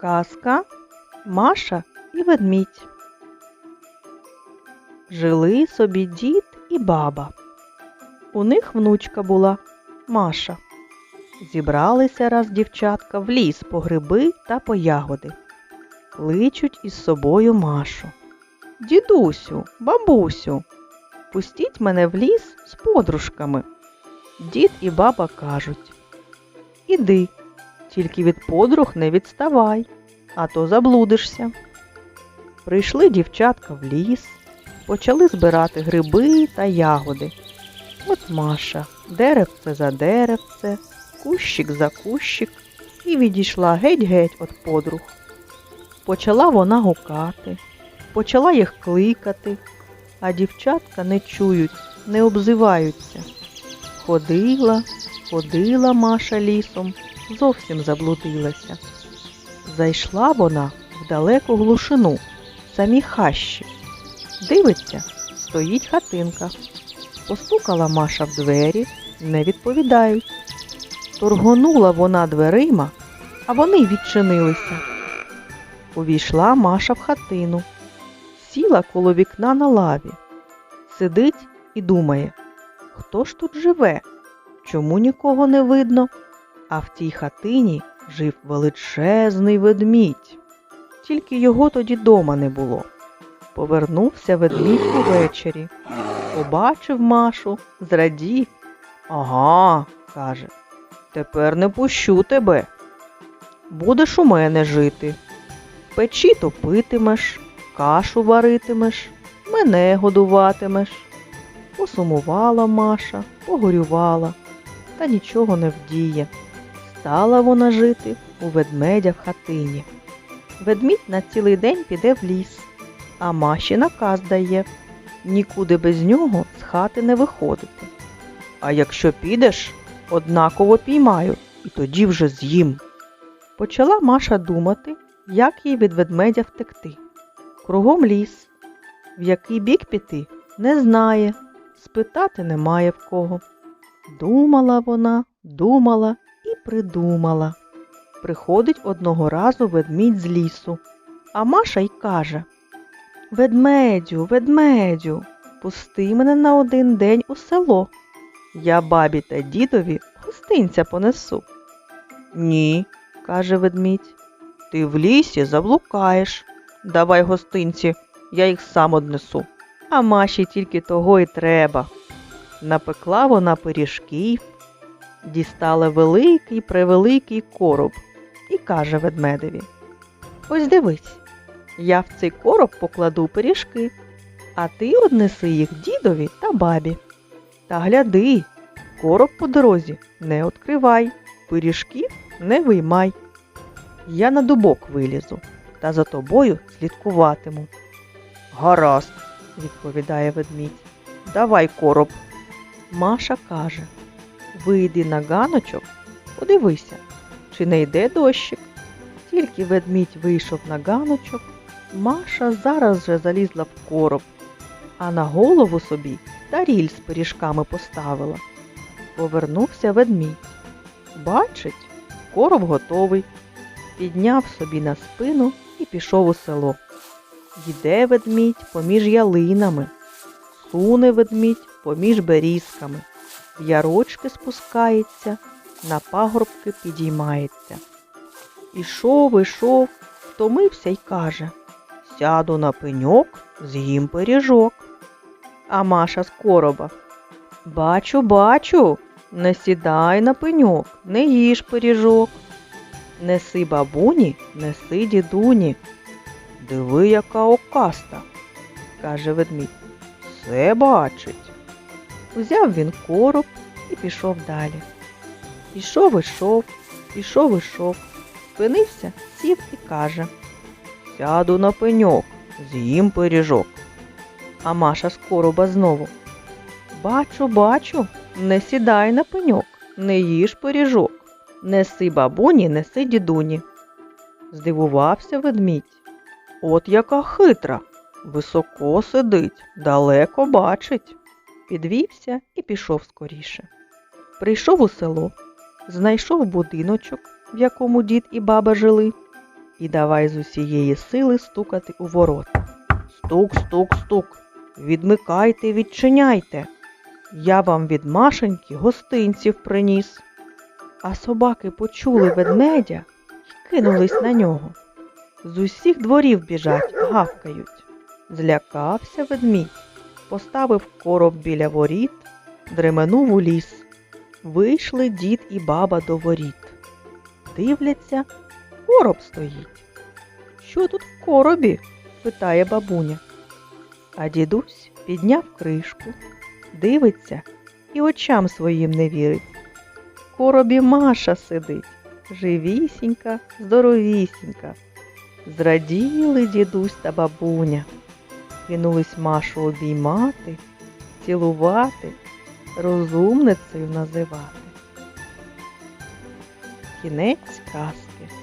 Казка Маша і ведмідь. Жили собі дід і баба. У них внучка була Маша. Зібралися раз дівчатка в ліс по гриби та по ягоди. Кличуть із собою Машу. Дідусю, бабусю, пустіть мене в ліс з подружками. Дід і баба кажуть Іди, тільки від подруг не відставай, а то заблудишся. Прийшли дівчатка в ліс, почали збирати гриби та ягоди. От Маша, деревце за деревце, кущик за кущик, і відійшла геть-геть від подруг. Почала вона гукати, почала їх кликати, а дівчатка не чують, не обзиваються. Ходила, ходила Маша лісом, зовсім заблудилася. Зайшла вона в далеку глушину, самі хащі. Дивиться, стоїть хатинка. Постукала Маша в двері, не відповідають. Торгонула вона дверима, а вони відчинилися. Увійшла Маша в хатину, сіла коло вікна на лаві, сидить і думає, хто ж тут живе, чому нікого не видно? А в тій хатині жив величезний ведмідь. Тільки його тоді дома не було. Повернувся ведмідь увечері, побачив Машу, зрадів. Ага, каже, тепер не пущу тебе. Будеш у мене жити. Печі топитимеш, кашу варитимеш, мене годуватимеш. Посумувала Маша, погорювала, та нічого не вдіє. Стала вона жити у ведмедя в хатині. Ведмідь на цілий день піде в ліс, а Маші наказ дає нікуди без нього з хати не виходити. А якщо підеш, однаково піймаю і тоді вже з'їм. Почала Маша думати, як їй від ведмедя втекти. Кругом ліс, в який бік піти, не знає, спитати немає в кого. Думала вона, думала придумала. Приходить одного разу ведмідь з лісу, а Маша й каже Ведмедю, ведмедю, пусти мене на один день у село. Я бабі та дідові гостинця понесу. Ні, каже ведмідь, ти в лісі заблукаєш. Давай гостинці, я їх сам однесу. А Маші тільки того й треба. Напекла вона пиріжків, дістала великий превеликий короб і каже ведмедеві Ось дивись, я в цей короб покладу пиріжки, а ти однеси їх дідові та бабі. Та гляди, короб по дорозі не відкривай, пиріжків не виймай. Я на дубок вилізу та за тобою слідкуватиму. Гаразд, відповідає ведмідь. Давай короб. Маша каже Вийди на ганочок, подивися, чи не йде дощик. Тільки ведмідь вийшов на ганочок, Маша зараз же залізла в короб, а на голову собі таріль з пиріжками поставила. Повернувся ведмідь. Бачить, короб готовий. Підняв собі на спину і пішов у село. Йде ведмідь поміж ялинами, суне ведмідь поміж берізками, ярочки спускається, на пагорбки підіймається. Ішов, ішов, втомився й каже Сяду на пеньок, з'їм пиріжок. А Маша з короба. Бачу, бачу, не сідай на пеньок, не їж пиріжок. Неси бабуні, неси дідуні. Диви, яка окаста, каже ведмідь. Все бачить. Узяв він короб і пішов далі. Ішов, ішов, ішов, ішов, спинився, сів і каже Сяду на пеньок, з'їм пиріжок. А Маша з короба знову. Бачу, бачу, не сідай на пеньок, не їж пиріжок. Неси бабуні, неси дідуні. Здивувався ведмідь. От яка хитра. Високо сидить, далеко бачить. Підвівся і пішов скоріше. Прийшов у село, знайшов будиночок, в якому дід і баба жили, і давай з усієї сили стукати у ворота. Стук, стук, стук. Відмикайте, відчиняйте. Я вам від Машеньки гостинців приніс. А собаки почули ведмедя й кинулись на нього. З усіх дворів біжать, гавкають. Злякався ведмідь, поставив короб біля воріт, дременув у ліс. Вийшли дід і баба до воріт. Дивляться, короб стоїть. Що тут в коробі? питає бабуня. А дідусь підняв кришку, дивиться і очам своїм не вірить. В коробі Маша сидить, живісінька, здоровісінька. Зраділи дідусь та бабуня, кинулись Машу обіймати, цілувати, розумницею називати. Кінець казки.